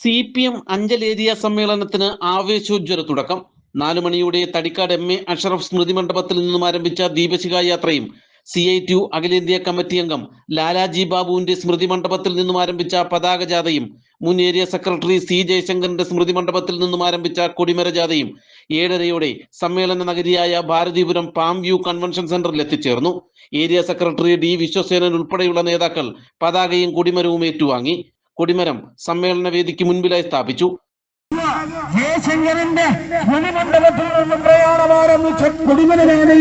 C P M Anchal area സമ്മേളനത്തിന് ആവേശോജ്വല തുടക്കം. നാലു മണിയോടെ തടിക്കാട് എം എ അഷറഫ് സ്മൃതി മണ്ഡപത്തിൽ നിന്നും ആരംഭിച്ച ദീപശിഖ യാത്രയും സി ഐ ടു അഖിലേന്ത്യാ കമ്മിറ്റി അംഗം ലാലാജി ബാബുവിന്റെ സ്മൃതി മണ്ഡപത്തിൽ നിന്നും ആരംഭിച്ച പതാക ജാഥയും മുൻ ഏരിയ സെക്രട്ടറി സി ജയശങ്കറിന്റെ സ്മൃതി മണ്ഡപത്തിൽ നിന്നും ആരംഭിച്ച കൊടിമര ജാഥയും ഏഴരയോടെ സമ്മേളന നഗരിയായ ഭാരതീപുരം പാം വ്യൂ കൺവെൻഷൻ സെന്ററിൽ എത്തിച്ചേർന്നു. ഏരിയ സെക്രട്ടറി ഡി വിശ്വസേനൻ ഉൾപ്പെടെയുള്ള നേതാക്കൾ പതാകയും കൊടിമരവും ഏറ്റുവാങ്ങി. കൊടിമരം സമ്മേളന വേദിക്ക് മുൻപിലായി സ്ഥാപിച്ചു.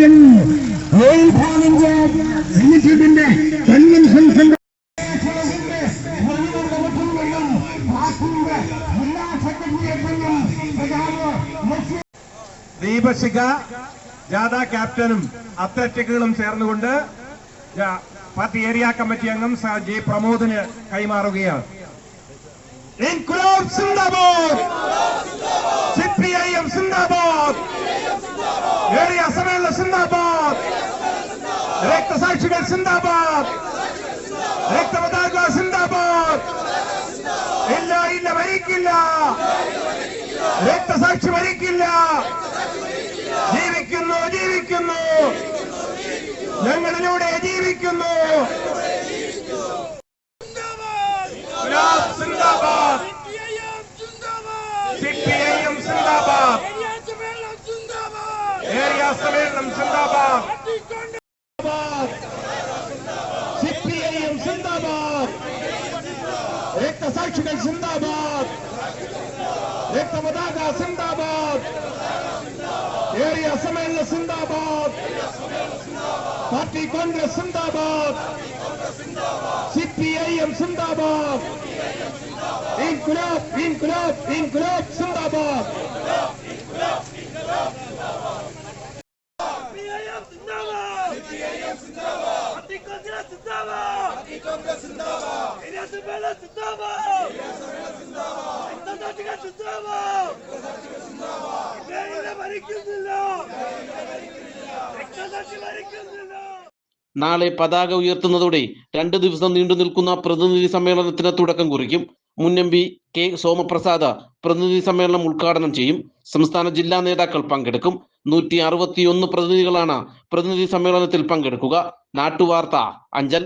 നിന്നും ലിമിറ്റഡിന്റെ കൺവെൻഷൻ സെന്റർ നിന്നും ജില്ലാ സെക്രട്ടേറിയറ്റിനും പ്രധാന ദീപശിഖ ജാഥ ക്യാപ്റ്റനും അത്ലറ്റുകളും ചേർന്നുകൊണ്ട് പാർട്ടി ഏരിയ കമ്മിറ്റി അംഗം ജെ പ്രമോദിന് കൈമാറുകയാണ്. ഇൻകുലാബ് സിന്ദാബാദ്. സിപിഐഎം സിന്ദാബാദ്. ഏരിയ സമ്മേളന സിന്ദാബാദ്. രക്തസാക്ഷികൾ സിന്ദാബാദ്. രക്തപതാക സിന്ദാബാദ്. ഇല്ല ഇല്ല മരിക്കില്ല. രക്തസാക്ഷി മരിക്കില്ല. ജീവിക്കുന്നു ജീവിക്കുന്നു. ഞങ്ങളിലൂടെ ജീവിക്കുന്നു ഗുലാബ് സിന്ദാബാദ് സിപിഐഎം സിന്ദാബാദ് ഏരിയ സമ്മേളനം സിന്ദാബാദ് സിപിഐഎം സിന്ദാബാദ് രക്തസാക്ഷികൾ സിന്ദാബാദ് രക്തപതാക സിന്ദാബാദ് ഏരിയ സമ്മേളന സിന്ദാബാദ് പാർട്ടി കോൺഗ്രസ് സിന്ദാബാദ് സിപിഐഎം സിന്ദാബാദ് ഇൻകുലാബ് ഇൻകുലാബ് സിന്ദാബാദ് انقلاب രക്തസാക്ഷി മരിക്കുന്നില്ല നാളെ പതാക ഉയർത്തുന്നതോടെ രണ്ടു ദിവസം നീണ്ടു നിൽക്കുന്ന പ്രതിനിധി സമ്മേളനത്തിന് തുടക്കം കുറിക്കും. മുൻ എം പി കെ സോമപ്രസാദ് പ്രതിനിധി സമ്മേളനം ഉദ്ഘാടനം ചെയ്യും. സംസ്ഥാന ജില്ലാ നേതാക്കൾ പങ്കെടുക്കും. നൂറ്റി അറുപത്തിയൊന്ന് പ്രതിനിധികളാണ് പ്രതിനിധി സമ്മേളനത്തിൽ പങ്കെടുക്കുക. നാട്ടുവാർത്ത അഞ്ചൽ.